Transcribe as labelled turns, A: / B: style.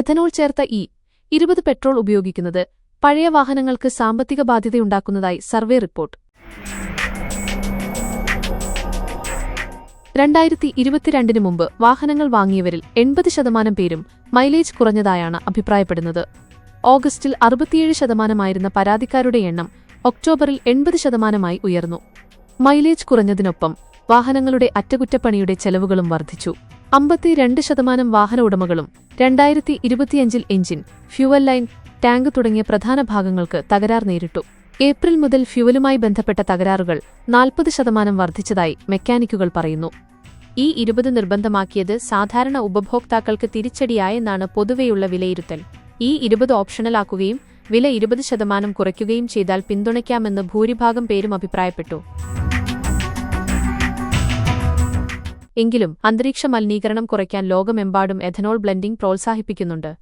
A: Ethanol ചേർത്ത E ഇരുപത് petrol ഉപയോഗിക്കുന്നത് പഴയ വാഹനങ്ങൾക്ക് സാമ്പത്തിക ബാധ്യതയുണ്ടാക്കുന്നതായി സർവേ റിപ്പോർട്ട്. രണ്ടായിരത്തി ഇരുപത്തിരണ്ടിന് മുമ്പ് വാഹനങ്ങൾ വാങ്ങിയവരിൽ എൺപത് ശതമാനം പേരും മൈലേജ് കുറഞ്ഞതായാണ് അഭിപ്രായപ്പെടുന്നത്. ഓഗസ്റ്റിൽ അറുപത്തിയേഴ് ശതമാനമായിരുന്ന പരാതിക്കാരുടെ എണ്ണം ഒക്ടോബറിൽ എൺപത് ശതമാനമായി ഉയർന്നു. മൈലേജ് കുറഞ്ഞതിനൊപ്പം വാഹനങ്ങളുടെ അറ്റകുറ്റപ്പണിയുടെ ചെലവുകളും വർദ്ധിച്ചു. അമ്പത്തിരണ്ട് ശതമാനം വാഹന ഉടമകളും രണ്ടായിരത്തി ഇരുപത്തിയഞ്ചിൽ എഞ്ചിൻ ഫ്യൂവൽ ലൈൻ ടാങ്ക് തുടങ്ങിയ പ്രധാന ഭാഗങ്ങൾക്ക് തകരാർ നേരിട്ടു. ഏപ്രിൽ മുതൽ ഫ്യൂവലുമായി ബന്ധപ്പെട്ട തകരാറുകൾ നാൽപ്പത് ശതമാനം വർദ്ധിച്ചതായി മെക്കാനിക്കുകൾ പറയുന്നു.
B: ഈ ഇരുപത് നിർബന്ധമാക്കിയത് സാധാരണ ഉപഭോക്താക്കൾക്ക് തിരിച്ചടിയായെന്നാണ് പൊതുവെയുള്ള വിലയിരുത്തൽ. ഈ ഇരുപത് ഓപ്ഷണലാക്കുകയും വില ഇരുപത് ശതമാനം കുറയ്ക്കുകയും ചെയ്താൽ പിന്തുണയ്ക്കാമെന്ന് ഭൂരിഭാഗം പേരും അഭിപ്രായപ്പെട്ടു. എങ്കിലും അന്തരീക്ഷ മലിനീകരണം കുറയ്ക്കാൻ ലോകമെമ്പാടും എഥനോൾ ബ്ലെൻഡിംഗ് പ്രോത്സാഹിപ്പിക്കുന്നുണ്ട്.